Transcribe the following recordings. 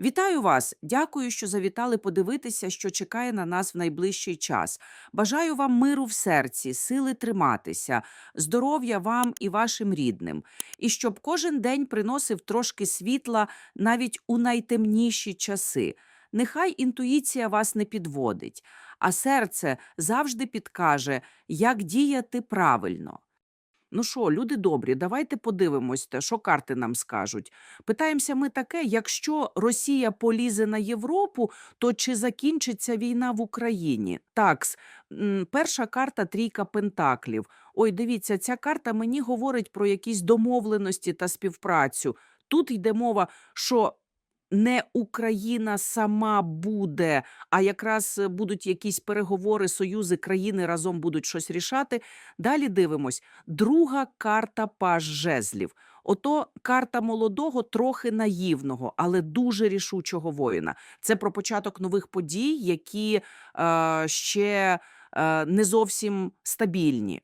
Вітаю вас! Дякую, що завітали подивитися, що чекає на нас в найближчий час. Бажаю вам миру в серці, сили триматися, здоров'я вам і вашим рідним, і щоб кожен день приносив трошки світла навіть у найтемніші часи. Нехай інтуїція вас не підводить, а серце завжди підкаже, як діяти правильно. Ну що, люди добрі, давайте подивимось, що карти нам скажуть. Питаємося ми таке: якщо Росія полізе на Європу, то чи закінчиться війна в Україні? Такс, перша карта трійка пентаклів. Ой, дивіться, ця карта мені говорить про якісь домовленості та співпрацю. Тут йде мова, що не Україна сама буде, а якраз е, будуть якісь переговори, союзи, країни разом будуть щось рішати. Далі дивимось. Друга карта паж жезлів. Ото карта молодого, трохи наївного, але дуже рішучого воїна. Це про початок нових подій, які е, ще е, не зовсім стабільні.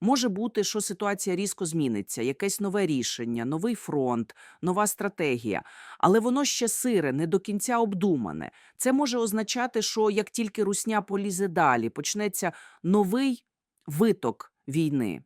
Може бути, що ситуація різко зміниться, якесь нове рішення, новий фронт, нова стратегія, але воно ще сире, не до кінця обдумане. Це може означати, що як тільки русня полізе далі, почнеться новий виток війни.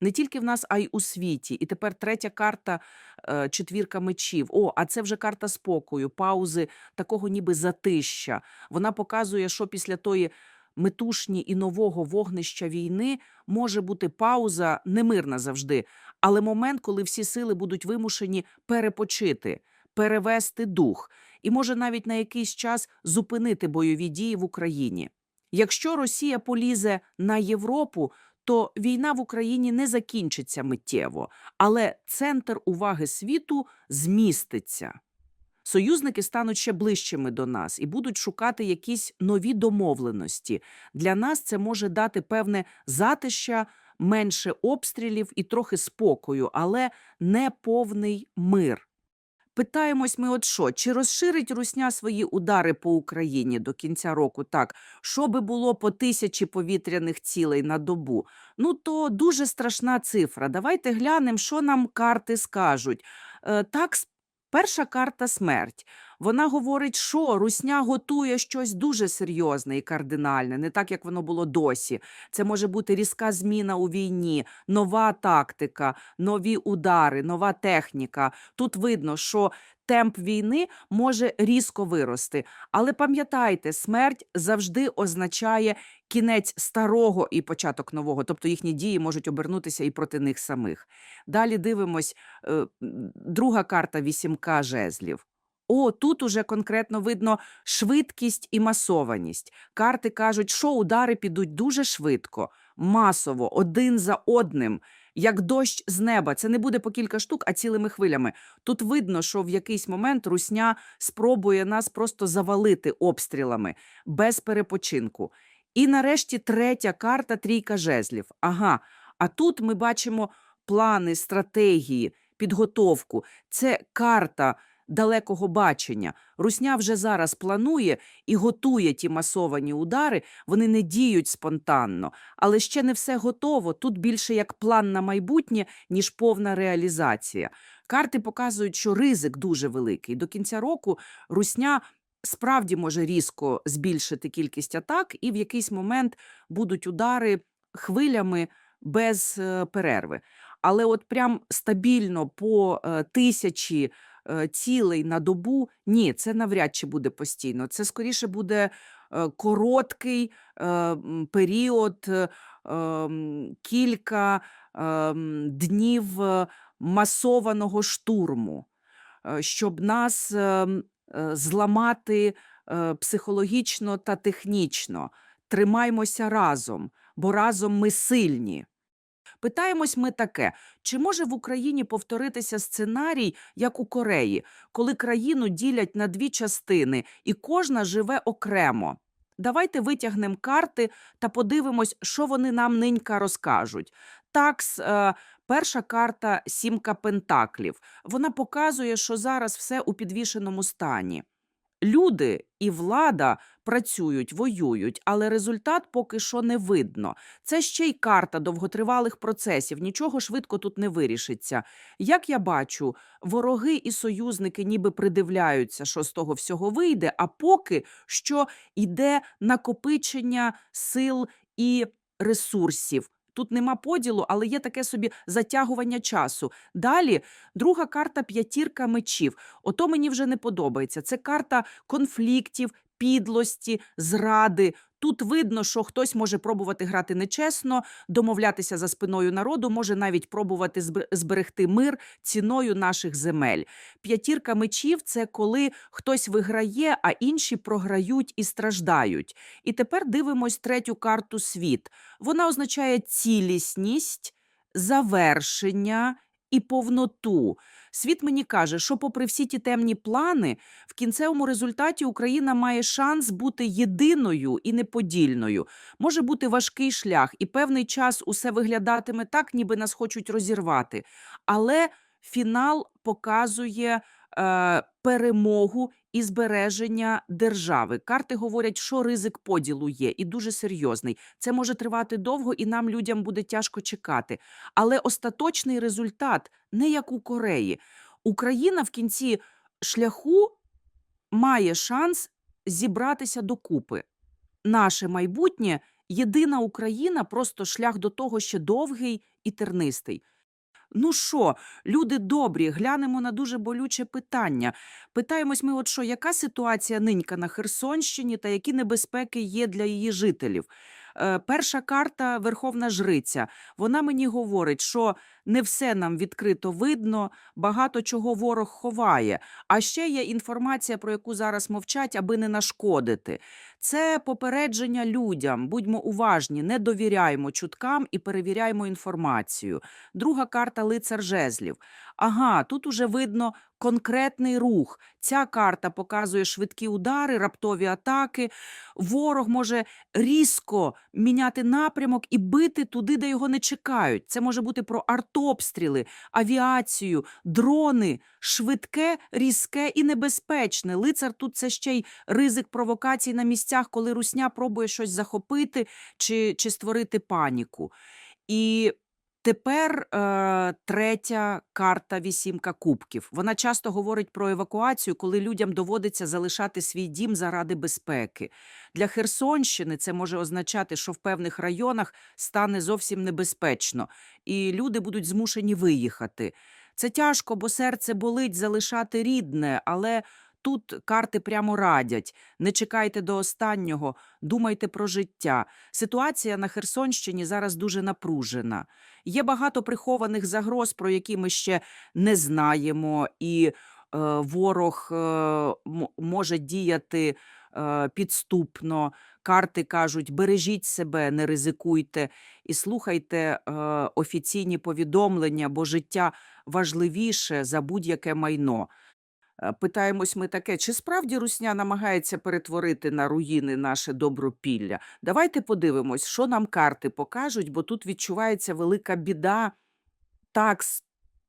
Не тільки в нас, а й у світі. І тепер третя карта е, четвірка мечів. О, а це вже карта спокою, паузи, такого ніби затища. Вона показує, що після тої метушні і нового вогнища війни може бути пауза немирна завжди, але момент, коли всі сили будуть вимушені перепочити, перевести дух, і може навіть на якийсь час зупинити бойові дії в Україні. Якщо Росія полізе на Європу, то війна в Україні не закінчиться миттєво, але центр уваги світу зміститься. Союзники стануть ще ближчими до нас і будуть шукати якісь нові домовленості. Для нас це може дати певне затища, менше обстрілів і трохи спокою, але не повний мир. Питаємось ми, от що, чи розширить Русня свої удари по Україні до кінця року так, що би було по тисячі повітряних цілей на добу? Ну то дуже страшна цифра. Давайте глянемо, що нам карти скажуть. Е, так, перша карта смерть. Вона говорить, що Русня готує щось дуже серйозне і кардинальне, не так як воно було досі. Це може бути різка зміна у війні, нова тактика, нові удари, нова техніка. Тут видно, що темп війни може різко вирости. Але пам'ятайте, смерть завжди означає кінець старого і початок нового, тобто їхні дії можуть обернутися і проти них самих. Далі дивимось, е, друга карта вісімка жезлів. О, тут уже конкретно видно швидкість і масованість. Карти кажуть, що удари підуть дуже швидко, масово, один за одним, як дощ з неба. Це не буде по кілька штук, а цілими хвилями. Тут видно, що в якийсь момент русня спробує нас просто завалити обстрілами без перепочинку. І нарешті третя карта трійка жезлів. Ага. А тут ми бачимо плани, стратегії, підготовку. Це карта далекого бачення. Русня вже зараз планує і готує ті масовані удари. Вони не діють спонтанно, але ще не все готово. Тут більше як план на майбутнє, ніж повна реалізація. Карти показують, що ризик дуже великий. До кінця року русня справді може різко збільшити кількість атак, і в якийсь момент будуть удари хвилями без е, перерви. Але от прям стабільно по е, тисячі е, цілей на добу ні, це навряд чи буде постійно. Це скоріше буде е, короткий е, період, кілька днів масованого штурму, щоб нас зламати психологічно та технічно. Тримаймося разом, бо разом ми сильні. Питаємось ми таке: чи може в Україні повторитися сценарій, як у Кореї, коли країну ділять на дві частини і кожна живе окремо? Давайте витягнемо карти та подивимось, що вони нам нинька розкажуть. Такс, е, перша карта сімка пентаклів. Вона показує, що зараз все у підвішеному стані. Люди і влада працюють, воюють, але результат поки що не видно. Це ще й карта довготривалих процесів. Нічого швидко тут не вирішиться. Як я бачу, вороги і союзники ніби придивляються, що з того всього вийде, а поки що йде накопичення сил і ресурсів. Тут нема поділу, але є таке собі затягування часу. Далі друга карта п'ятірка мечів. Ото мені вже не подобається. Це карта конфліктів, підлості, зради. Тут видно, що хтось може пробувати грати нечесно, домовлятися за спиною народу, може навіть пробувати зберегти мир ціною наших земель. П'ятірка мечів це коли хтось виграє, а інші програють і страждають. І тепер дивимось третю карту світ. Вона означає цілісність, завершення і повноту. Світ мені каже, що, попри всі ті темні плани, в кінцевому результаті Україна має шанс бути єдиною і неподільною. Може бути важкий шлях, і певний час усе виглядатиме так, ніби нас хочуть розірвати. Але фінал показує перемогу і збереження держави. Карти говорять, що ризик поділу є, і дуже серйозний. Це може тривати довго, і нам, людям, буде тяжко чекати. Але остаточний результат не як у Кореї. Україна в кінці шляху має шанс зібратися докупи. Наше майбутнє, єдина Україна, просто шлях до того ще довгий і тернистий. Ну що, люди добрі, глянемо на дуже болюче питання. Питаємось ми, от що, яка ситуація нинька на Херсонщині та які небезпеки є для її жителів? Е, перша карта Верховна Жриця. Вона мені говорить, що не все нам відкрито видно, багато чого ворог ховає. А ще є інформація, про яку зараз мовчать, аби не нашкодити. Це попередження людям. Будьмо уважні, не довіряймо чуткам і перевіряймо інформацію. Друга карта лицар жезлів. Ага, тут уже видно конкретний рух. Ця карта показує швидкі удари, раптові атаки. Ворог може різко міняти напрямок і бити туди, де його не чекають. Це може бути про артобстріли, авіацію, дрони, швидке, різке і небезпечне. Лицар тут це ще й ризик провокацій на місцях, коли русня пробує щось захопити чи, чи створити паніку. І Тепер е, третя карта вісімка кубків. Вона часто говорить про евакуацію, коли людям доводиться залишати свій дім заради безпеки. Для Херсонщини це може означати, що в певних районах стане зовсім небезпечно, і люди будуть змушені виїхати. Це тяжко, бо серце болить залишати рідне, але тут карти прямо радять: не чекайте до останнього, думайте про життя. Ситуація на Херсонщині зараз дуже напружена. Є багато прихованих загроз, про які ми ще не знаємо, і е, ворог е, може діяти е, підступно. Карти кажуть: бережіть себе, не ризикуйте і слухайте е, офіційні повідомлення, бо життя важливіше за будь-яке майно. Е, Питаємось ми таке, чи справді Русня намагається перетворити на руїни наше добропілля? Давайте подивимось, що нам карти покажуть, бо тут відчувається велика біда. Так,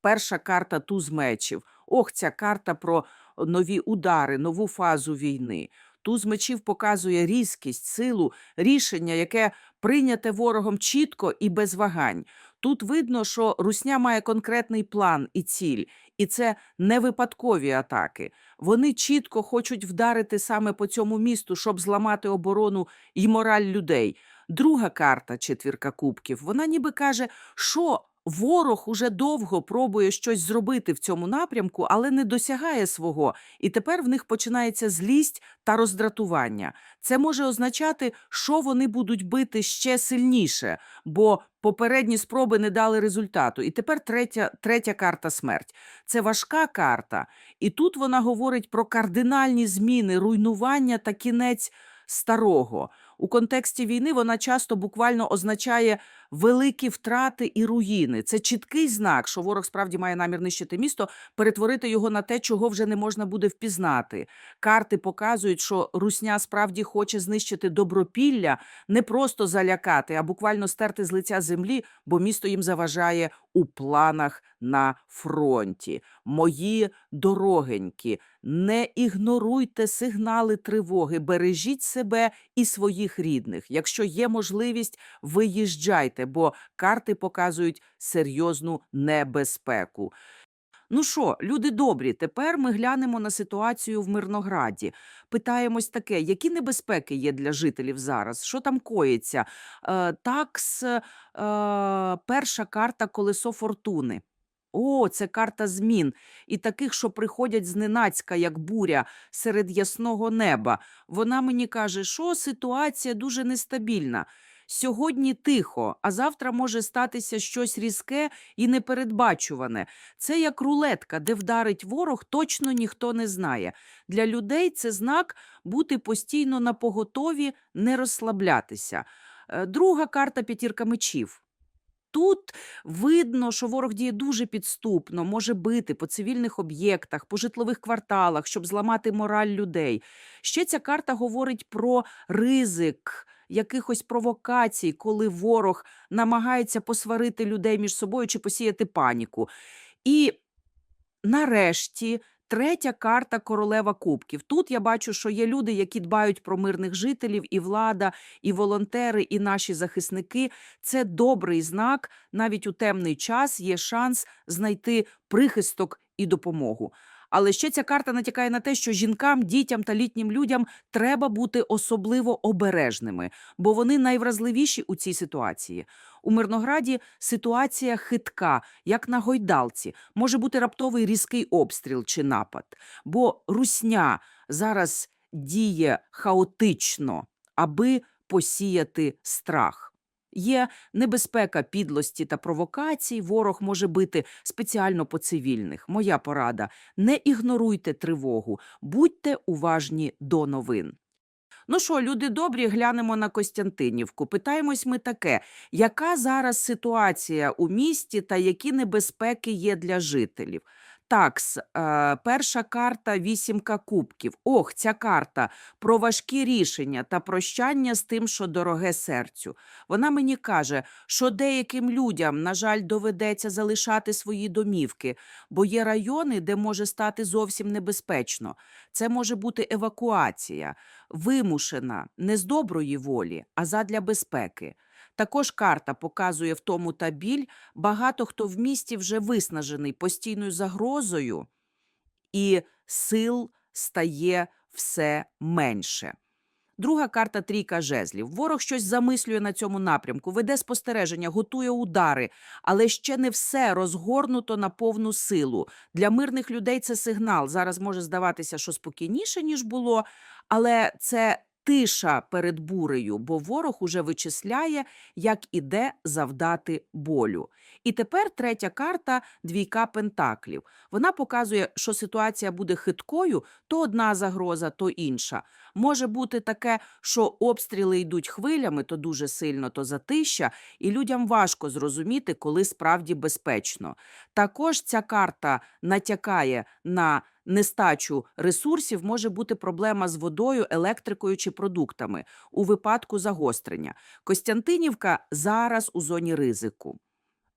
перша карта туз мечів. Ох, ця карта про нові удари, нову фазу війни. Туз мечів показує різкість, силу, рішення, яке прийняте ворогом чітко і без вагань. Тут видно, що Русня має конкретний план і ціль, і це не випадкові атаки. Вони чітко хочуть вдарити саме по цьому місту, щоб зламати оборону і мораль людей. Друга карта, четвірка кубків, вона ніби каже, що ворог уже довго пробує щось зробити в цьому напрямку, але не досягає свого, і тепер в них починається злість та роздратування. Це може означати, що вони будуть бити ще сильніше, бо попередні спроби не дали результату. І тепер третя, третя карта смерть. Це важка карта, і тут вона говорить про кардинальні зміни, руйнування та кінець старого. У контексті війни вона часто буквально означає великі втрати і руїни. Це чіткий знак, що ворог справді має намір нищити місто, перетворити його на те, чого вже не можна буде впізнати. Карти показують, що русня справді хоче знищити добропілля, не просто залякати, а буквально стерти з лиця землі, бо місто їм заважає у планах на фронті. Мої дорогенькі, не ігноруйте сигнали тривоги, бережіть себе і своїх рідних. Якщо є можливість, виїжджайте, бо карти показують серйозну небезпеку. Ну що, люди добрі, тепер ми глянемо на ситуацію в Мирнограді. Питаємось таке, які небезпеки є для жителів зараз? Що там коїться? Е, такс, е, перша карта колесо фортуни. О, це карта змін. І таких, що приходять зненацька, як буря, серед ясного неба. Вона мені каже, що ситуація дуже нестабільна. Сьогодні тихо, а завтра може статися щось різке і непередбачуване. Це як рулетка, де вдарить ворог, точно ніхто не знає. Для людей це знак бути постійно на поготові, не розслаблятися. Е, Друга карта п'ятірка мечів. Тут видно, що ворог діє дуже підступно, може бити по цивільних об'єктах, по житлових кварталах, щоб зламати мораль людей. Ще ця карта говорить про ризик якихось провокацій, коли ворог намагається посварити людей між собою чи посіяти паніку. І нарешті. Третя карта королева кубків. Тут я бачу, що є люди, які дбають про мирних жителів, і влада, і волонтери, і наші захисники. Це добрий знак. Навіть у темний час є шанс знайти прихисток і допомогу. Але ще ця карта натякає на те, що жінкам, дітям та літнім людям треба бути особливо обережними, бо вони найвразливіші у цій ситуації. У Мирнограді ситуація хитка, як на гойдалці. Може бути раптовий різкий обстріл чи напад. Бо русня зараз діє хаотично, аби посіяти страх. Є небезпека підлості та провокацій. Ворог може бити спеціально по цивільних. Моя порада: не ігноруйте тривогу, будьте уважні до новин. Ну що, люди добрі, глянемо на Костянтинівку. Питаємось ми таке: яка зараз ситуація у місті та які небезпеки є для жителів? Такс, е, перша карта вісімка кубків. Ох, ця карта про важкі рішення та прощання з тим, що дороге серцю. Вона мені каже, що деяким людям, на жаль, доведеться залишати свої домівки, бо є райони, де може стати зовсім небезпечно. Це може бути евакуація, вимушена, не з доброї волі, а задля безпеки. Також карта показує в тому та біль, багато хто в місті вже виснажений постійною загрозою, і сил стає все менше. Друга карта трійка жезлів. Ворог щось замислює на цьому напрямку, веде спостереження, готує удари, але ще не все розгорнуто на повну силу. Для мирних людей це сигнал. Зараз може здаватися, що спокійніше, ніж було, але це тиша перед бурею, бо ворог уже вичисляє, як іде завдати болю. І тепер третя карта двійка пентаклів. Вона показує, що ситуація буде хиткою, то одна загроза, то інша. Може бути таке, що обстріли йдуть хвилями, то дуже сильно, то затища, і людям важко зрозуміти, коли справді безпечно. Також ця карта натякає на нестачу ресурсів, може бути проблема з водою, електрикою чи продуктами у випадку загострення. Костянтинівка зараз у зоні ризику.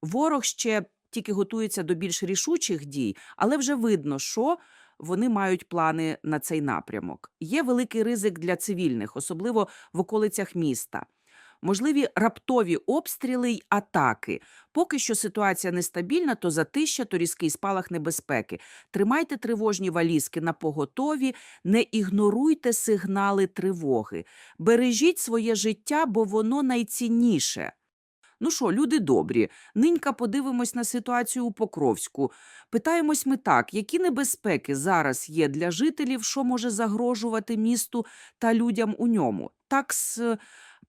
Ворог ще тільки готується до більш рішучих дій, але вже видно, що вони мають плани на цей напрямок. Є великий ризик для цивільних, особливо в околицях міста. Можливі раптові обстріли й атаки. Поки що ситуація нестабільна, то затища, то різкий спалах небезпеки. Тримайте тривожні валізки на поготові, не ігноруйте сигнали тривоги. Бережіть своє життя, бо воно найцінніше. Ну що, люди добрі, нинька подивимось на ситуацію у Покровську. Питаємось ми так, які небезпеки зараз є для жителів, що може загрожувати місту та людям у ньому? Так, с-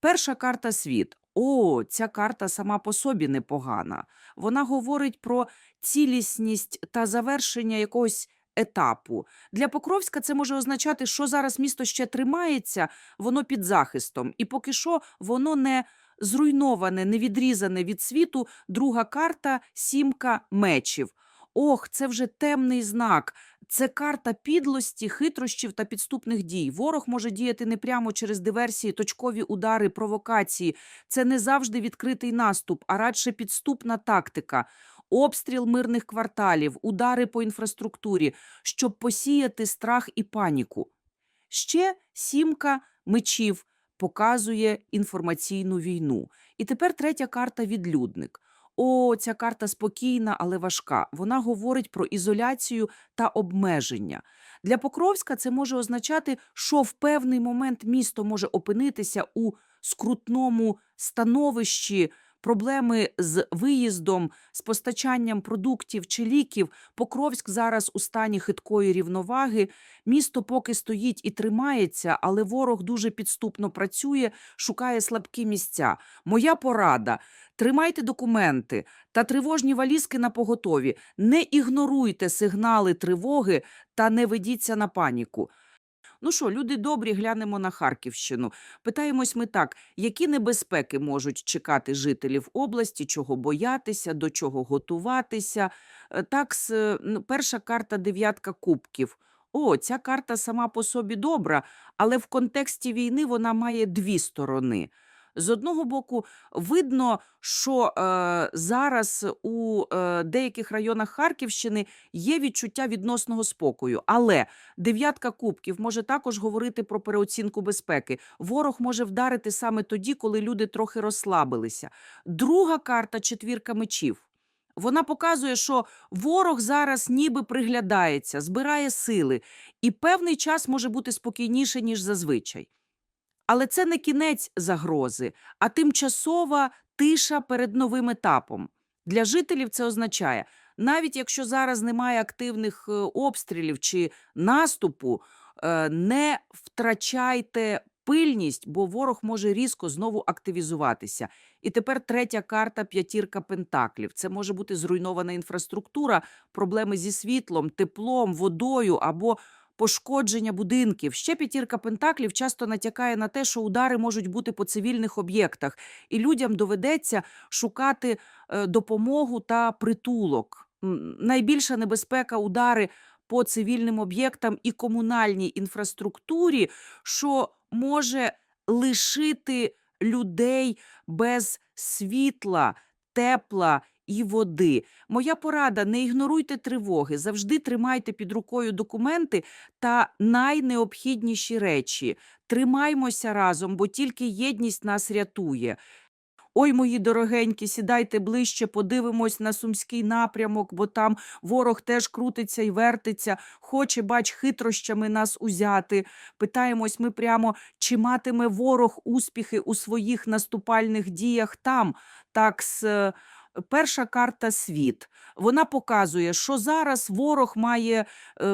перша карта світ. О, ця карта сама по собі непогана. Вона говорить про цілісність та завершення якогось етапу. Для Покровська це може означати, що зараз місто ще тримається, воно під захистом, і поки що воно не зруйноване, невідрізане від світу. Друга карта сімка мечів. Ох, це вже темний знак. Це карта підлості, хитрощів та підступних дій. Ворог може діяти не прямо через диверсії, точкові удари, провокації. Це не завжди відкритий наступ, а радше підступна тактика. Обстріл мирних кварталів, удари по інфраструктурі, щоб посіяти страх і паніку. Ще сімка мечів показує інформаційну війну. І тепер третя карта відлюдник. О, ця карта спокійна, але важка. Вона говорить про ізоляцію та обмеження. Для Покровська це може означати, що в певний момент місто може опинитися у скрутному становищі. Проблеми з виїздом, з постачанням продуктів чи ліків. Покровськ зараз у стані хиткої рівноваги. Місто поки стоїть і тримається, але ворог дуже підступно працює, шукає слабкі місця. Моя порада: тримайте документи та тривожні валізки на поготові. Не ігноруйте сигнали тривоги та не ведіться на паніку. Ну що, люди добрі, глянемо на Харківщину. Питаємось ми так: які небезпеки можуть чекати жителів області, чого боятися, до чого готуватися? Е, Так, е, ну, перша карта дев'ятка кубків. О, ця карта сама по собі добра, але в контексті війни вона має дві сторони. З одного боку, видно, що е, зараз у е, деяких районах Харківщини є відчуття відносного спокою, але Дев'ятка кубків може також говорити про переоцінку безпеки. Ворог може вдарити саме тоді, коли люди трохи розслабилися. Друга карта четвірка мечів. Вона показує, що ворог зараз ніби приглядається, збирає сили, і певний час може бути спокійніше, ніж зазвичай. Але це не кінець загрози, а тимчасова тиша перед новим етапом. Для жителів це означає, навіть якщо зараз немає активних е, обстрілів чи наступу, е, не втрачайте пильність, бо ворог може різко знову активізуватися. І тепер третя карта п'ятірка пентаклів. Це може бути зруйнована інфраструктура, проблеми зі світлом, теплом, водою або пошкодження будинків. Ще п'ятірка пентаклів часто натякає на те, що удари можуть бути по цивільних об'єктах, і людям доведеться шукати е, допомогу та притулок. Найбільша небезпека удари по цивільним об'єктам і комунальній інфраструктурі, що може лишити людей без світла, тепла і води. Моя порада: не ігноруйте тривоги, завжди тримайте під рукою документи та найнеобхідніші речі. Тримаймося разом, бо тільки єдність нас рятує. Ой, мої дорогенькі, сідайте ближче, подивимось на сумський напрямок, бо там ворог теж крутиться і вертиться, хоче, бач, хитрощами нас узяти. Питаємось ми прямо, чи матиме ворог успіхи у своїх наступальних діях там. Так, е, перша карта світ. Вона показує, що зараз ворог має е,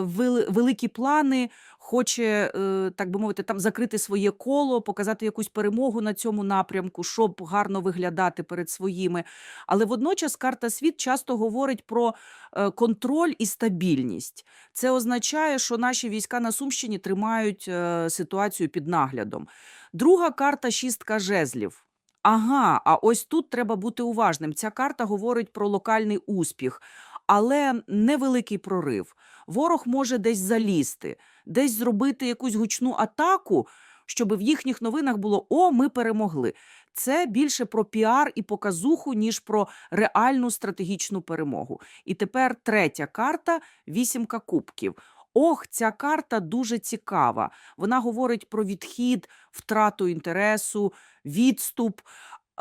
великі плани, хоче, е, так би мовити, там закрити своє коло, показати якусь перемогу на цьому напрямку, щоб гарно виглядати перед своїми. Але водночас карта світ часто говорить про е, контроль і стабільність. Це означає, що наші війська на Сумщині тримають ситуацію під наглядом. Друга карта шістка жезлів. Ага, а ось тут треба бути уважним. Ця карта говорить про локальний успіх, але невеликий прорив. Ворог може десь залізти, десь зробити якусь гучну атаку, щоб в їхніх новинах було О, ми перемогли. Це більше про піар і показуху, ніж про реальну стратегічну перемогу. І тепер третя карта вісімка кубків. Ох, ця карта дуже цікава. Вона говорить про відхід, втрату інтересу, відступ.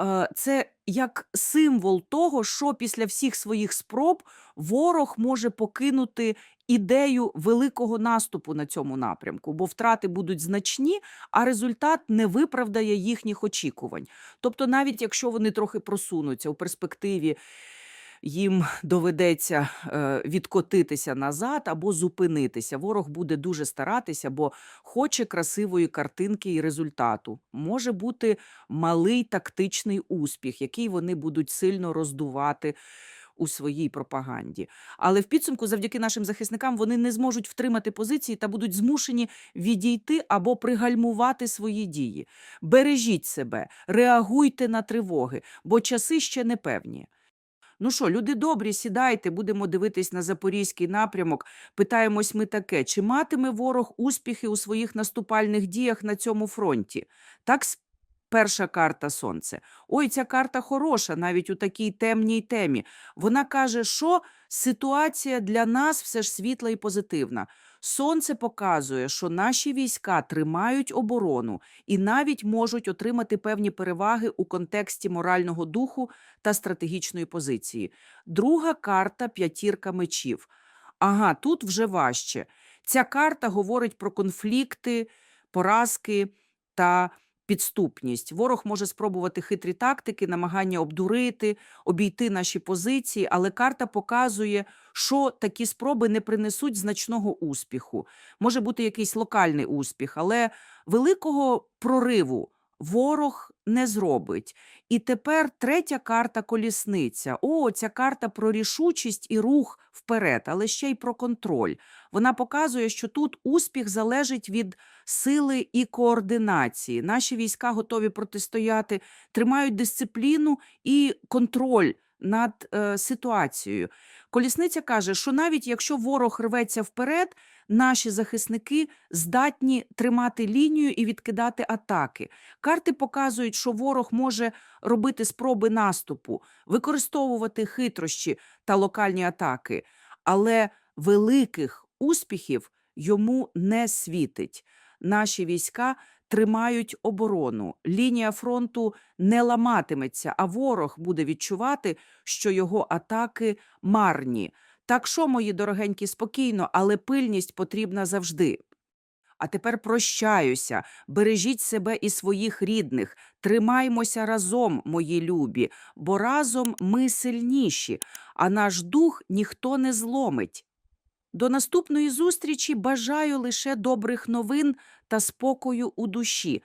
Е, Це як символ того, що після всіх своїх спроб ворог може покинути ідею великого наступу на цьому напрямку, бо втрати будуть значні, а результат не виправдає їхніх очікувань. Тобто, навіть якщо вони трохи просунуться у перспективі. Їм доведеться е, відкотитися назад або зупинитися. Ворог буде дуже старатися, бо хоче красивої картинки і результату. Може бути малий тактичний успіх, який вони будуть сильно роздувати. у своїй пропаганді. Але в підсумку, завдяки нашим захисникам, вони не зможуть втримати позиції та будуть змушені відійти або пригальмувати свої дії. Бережіть себе, реагуйте на тривоги, бо часи ще непевні. Ну що, люди добрі, сідайте, будемо дивитись на запорізький напрямок. Питаємось ми таке: чи матиме ворог успіхи у своїх наступальних діях на цьому фронті? Так, перша карта Сонце. Ой, ця карта хороша, навіть у такій темній темі. Вона каже, що ситуація для нас все ж світла і позитивна. Сонце показує, що наші війська тримають оборону і навіть можуть отримати певні переваги у контексті морального духу та стратегічної позиції. Друга карта п'ятірка мечів. Ага, тут вже важче. Ця карта говорить про конфлікти, поразки та підступність. Ворог може спробувати хитрі тактики, намагання обдурити, обійти наші позиції, але карта показує, що такі спроби не принесуть значного успіху. Може бути якийсь локальний успіх, але великого прориву ворог не зробить. І тепер третя карта колісниця. О, ця карта про рішучість і рух вперед, але ще й про контроль. Вона показує, що тут успіх залежить від сили і координації. Наші війська готові протистояти, тримають дисципліну і контроль над е, ситуацією. Колісниця каже, що навіть якщо ворог рветься вперед, наші захисники здатні тримати лінію і відкидати атаки. Карти показують, що ворог може робити спроби наступу, використовувати хитрощі та локальні атаки, але великих успіхів йому не світить. Наші війська тримають оборону. Лінія фронту не ламатиметься, а ворог буде відчувати, що його атаки марні. Так що, мої дорогенькі, спокійно, але пильність потрібна завжди. А тепер прощаюся, бережіть себе і своїх рідних, тримаймося разом, мої любі, бо разом ми сильніші, а наш дух ніхто не зломить. До наступної зустрічі бажаю лише добрих новин та спокою у душі.